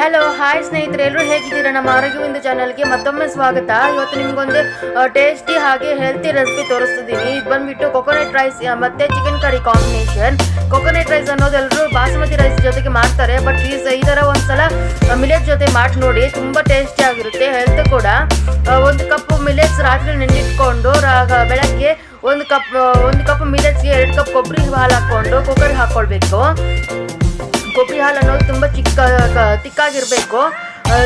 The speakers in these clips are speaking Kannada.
ಹಲೋ ಹಾಯ್ ಸ್ನೇಹಿತರೆ ಎಲ್ಲರೂ ಹೇಗಿದ್ದೀರಾ? ನಮ್ಮ ಆರೋಗ್ಯವಿಂದ ಚಾನಲ್ಗೆ ಮತ್ತೊಮ್ಮೆ ಸ್ವಾಗತ. ಇವತ್ತು ನಿಮಗೊಂದು ಟೇಸ್ಟಿ ಹಾಗೆ ಹೆಲ್ತಿ ರೆಸಿಪಿ ತೋರಿಸ್ತಿದ್ದೀನಿ. ಇದು ಬಂದ್ಬಿಟ್ಟು ಕೊಕೊನಟ್ ರೈಸ್ ಮತ್ತು chicken curry combination coconut rice ಅನ್ನೋದು ಎಲ್ಲರೂ ಬಾಸುಮತಿ ರೈಸ್ ಜೊತೆಗೆ ಮಾಡ್ತಾರೆ. ಬಟ್ ಈ ಈ ಥರ ಒಂದ್ಸಲ ಮಿಲೆಟ್ ಜೊತೆ ಮಾಡಿ ನೋಡಿ, ತುಂಬ ಟೇಸ್ಟಿ ಆಗಿರುತ್ತೆ ಹೆಲ್ತ್ ಕೂಡ. ಒಂದು ಕಪ್ ಮಿಲೆಟ್ಸ್ ರಾತ್ರಿ ನೆನೆಟ್ಕೊಂಡು ಬೆಳಗ್ಗೆ ಒಂದು ಕಪ್ ಒಂದು ಕಪ್ ಮಿಲೆಟ್ಸ್ಗೆ ಎರಡು ಕಪ್ ಕೊಬ್ಬರಿ ಹಾಲು ಹಾಕ್ಕೊಂಡು ಕುಕ್ಕರ್ಗೆ ಹಾಕ್ಕೊಳ್ಬೇಕು ಕೊಬ್ಬರಿ ಹಾಲು ಅನ್ನೋದು ತುಂಬ ಚಿಕ್ಕ ತಿಕ್ಕಾಗಿರಬೇಕು.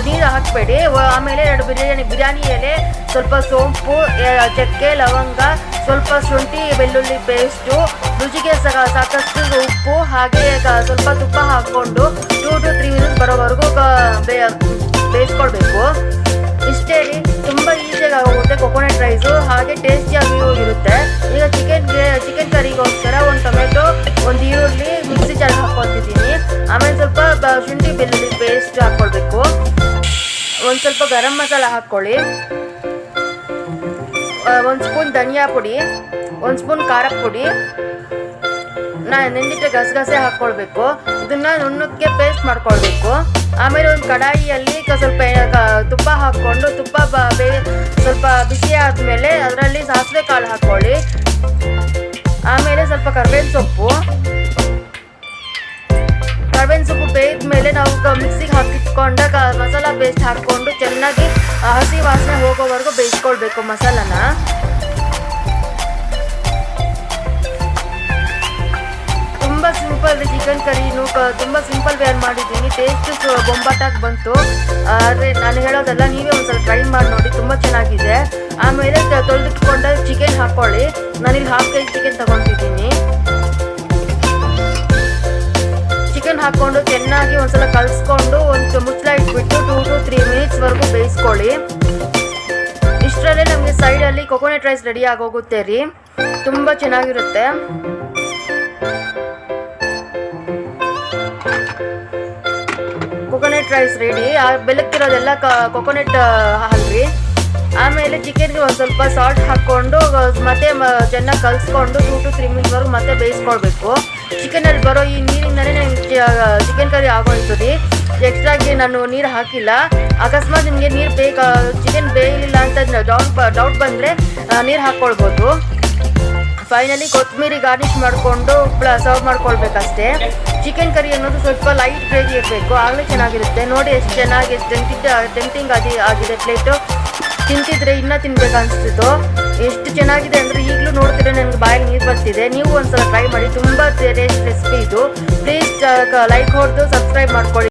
ನೀರು ಹಾಕಬೇಡಿ. ಆಮೇಲೆ ಎರಡು ಬಿರಿಯಾನಿ ಬಿರಿಯಾನಿ ಎಲೆ, ಸ್ವಲ್ಪ ಸೋಂಪು ಚಕ್ಕೆ, ಲವಂಗ, ಸ್ವಲ್ಪ ಶುಂಠಿ, ಬೆಳ್ಳುಳ್ಳಿ ಪೇಸ್ಟು, ರುಚಿಗೆ ಸಾಕಷ್ಟು ಉಪ್ಪು, ಹಾಗೆ ಸ್ವಲ್ಪ ತುಪ್ಪ ಹಾಕ್ಕೊಂಡು ಟೂ ಟು ತ್ರೀ ಮಿನಿಟ್ಸ್ ಬರೋವರೆಗೂ ಬೇಯಿಸ್ಕೊಳ್ಬೇಕು. ಇಷ್ಟೇ ರೀ. ತುಂಬ ಈಸಿಯಾಗಿ ಆಗುತ್ತೆ ಕೊಕೊನಟ್ ರೈಸು ಹಾಗೆ ಟೇಸ್ಟಿಯಾಗಿಯೂ ಇರುತ್ತೆ. ಈಗ ಚಿಕನ್ಗೆ ಚಿಕನ್ ಕರಿಗೋಸ್ಕರ ಒಂದು ಟೊಮೆಟೊ ಸ್ವಲ್ಪ ಗರಂ ಮಸಾಲ ಹಾಕ್ಕೊಳ್ಳಿ. ಒಂದು ಸ್ಪೂನ್ ಧನಿಯಾ ಪುಡಿ, ಒಂದು ಸ್ಪೂನ್ ಖಾರ ಪುಡಿ. ನಾ ನೆಂದಿಟ್ಟ ಗಸಗಸೆ ಹಾಕ್ಕೊಳ್ಬೇಕು. ಇದನ್ನು ನುಣ್ಣಕ್ಕೆ ಪೇಸ್ಟ್ ಮಾಡ್ಕೊಳ್ಬೇಕು. ಆಮೇಲೆ ಒಂದು ಕಡಾಯಿಯಲ್ಲಿ ಸ್ವಲ್ಪ ತುಪ್ಪ ಹಾಕ್ಕೊಂಡು, ತುಪ್ಪ ಬೇ, ಸ್ವಲ್ಪ ಬಿಸಿ ಆದಮೇಲೆ ಅದರಲ್ಲಿ ಸಾಸಿವೆ ಕಾಳು ಹಾಕ್ಕೊಳ್ಳಿ. ಆಮೇಲೆ ಸ್ವಲ್ಪ ಕರ್ಬೇವಿನ ಸೊಪ್ಪು. ಬೇಯ್ದ ಮೇಲೆ ನಾವು ಮಿಕ್ಸಿಗೆ ಹಾಕಿಟ್ಕೊಂಡಾಗ ಮಸಾಲ ಪೇಸ್ಟ್ ಹಾಕ್ಕೊಂಡು ಚೆನ್ನಾಗಿ ಹಸಿ ವಾಸನೆ ಹೋಗೋವರೆಗೂ ಬೇಯಿಸ್ಕೊಳ್ಬೇಕು ಮಸಾಲನ. ತುಂಬ ಸಿಂಪಲ್ ಚಿಕನ್ ಕರಿನು ತುಂಬ ಸಿಂಪಲ್ ವೇರ್ ಮಾಡಿದ್ದೀನಿ. ಟೇಸ್ಟ್ ಬೊಂಬಾಟಾಗಿ ಬಂತು. ಆದರೆ ನಾನು ಹೇಳೋದಲ್ಲ, ನೀವೇ ಒಂದು ಸ್ವಲ್ಪ ಟ್ರೈ ಮಾಡಿ ನೋಡಿ, ತುಂಬ ಚೆನ್ನಾಗಿದೆ. ಆಮೇಲೆ ತೊಳೆದಿಟ್ಕೊಂಡ ಚಿಕನ್ ಹಾಕ್ಕೊಳ್ಳಿ ನಾನಿಲ್ಲಿ ಹಾಫ್ ಕೆ ಜಿ ಚಿಕನ್ ತಗೊತಿದ್ದೀನಿ ಹಾಕ್ಕೊಂಡು ಚೆನ್ನಾಗಿ ಒಂದ್ಸಲ ಕಲಿಸ್ಕೊಂಡು ಒಂದು ಮುಚ್ಚಳ ಇಟ್ಬಿಟ್ಟು ಟೂ ಟು ತ್ರೀ ಮಿನಿಟ್ಸ್ವರೆಗೂ ಬೇಯಿಸ್ಕೊಳ್ಳಿ. ಇಷ್ಟರಲ್ಲೇ ನಮಗೆ ಸೈಡಲ್ಲಿ ಕೊಕೊನಟ್ ರೈಸ್ ರೆಡಿ ಆಗೋಗುತ್ತೆ ರೀ. ತುಂಬ ಚೆನ್ನಾಗಿರುತ್ತೆ. ಕೊಕೊನಟ್ ರೈಸ್ ರೆಡಿ ಬೆಲಕ್ಕಿರೋದೆಲ್ಲ ಕೊಕೊನಟ್ ಹಾಲ್ರಿ ಆಮೇಲೆ ಚಿಕನ್ಗೆ ಒಂದು ಸ್ವಲ್ಪ ಸಾಲ್ಟ್ ಹಾಕ್ಕೊಂಡು ಮತ್ತೆ ಚೆನ್ನಾಗಿ ಕಲಿಸ್ಕೊಂಡು ಟೂ ಟು ತ್ರೀ ಮಿನಿಟ್ಸ್ವರೆಗೂ ಮತ್ತೆ ಬೇಯಿಸ್ಕೊಳ್ಬೇಕು. ಚಿಕನಲ್ಲಿ ಬರೋ ಈ ನೀರಿಂದನೇ ನನಗೆ ಚಿಕನ್ ಕರಿ ಆಗೋಯ್ತು ರೀ ಎಕ್ಸ್ಟ್ರಾಗಿ ನಾನು ನೀರು ಹಾಕಿಲ್ಲ. ಅಕಸ್ಮಾತ್ ನಿಮಗೆ ನೀರು ಬೇಕಾ ಚಿಕನ್ ಬೇಯಲಿಲ್ಲ ಅಂತ ಡೌಟ್ ಡೌಟ್ ಬಂದರೆ ನೀರು ಹಾಕ್ಕೊಳ್ಬೋದು ಫೈನಲಿ ಕೊತ್ತಂಬರಿ ಗಾರ್ನಿಷ್ ಮಾಡಿಕೊಂಡು ಸರ್ವ್ ಮಾಡ್ಕೊಳ್ಬೇಕಷ್ಟೇ. ಚಿಕನ್ ಕರಿ ಅನ್ನೋದು ಸ್ವಲ್ಪ ಲೈಟ್ ಗ್ರೇವಿ ಇರಬೇಕು, ಆಗಲೇ ಚೆನ್ನಾಗಿರುತ್ತೆ. ನೋಡಿ ಎಷ್ಟು ಚೆನ್ನಾಗಿ ಟೆಂಟಿಂಗ್ ಟೆಂಟಿಂಗ್ ಆಗಿ, ಆಗಿದೆ ಪ್ಲೇಟು ತಿಂತಿದ್ರೆ ಇನ್ನೂ ತಿನ್ಬೇಕು ಅನಿಸ್ತಿತ್ತು. ಎಷ್ಟು ಚೆನ್ನಾಗಿದೆ ಅಂದರೆ ಈಗಲೂ ನೋಡ್ತಿದ್ರೆ ನನಗೆ ಬಾಯಲ್ಲಿ ನೀರು ಬರ್ತಿದೆ. ನೀವು ಒಂದ್ಸಲ ಟ್ರೈ ಮಾಡಿ, ತುಂಬ ಟೇಸ್ಟ್ ರೆಸಿಪಿ ಇದು. ಪ್ಲೀಸ್ ಲೈಕ್ ಹೊಡೆದು ಸಬ್ಸ್ಕ್ರೈಬ್ ಮಾಡ್ಕೊಳ್ಳಿ.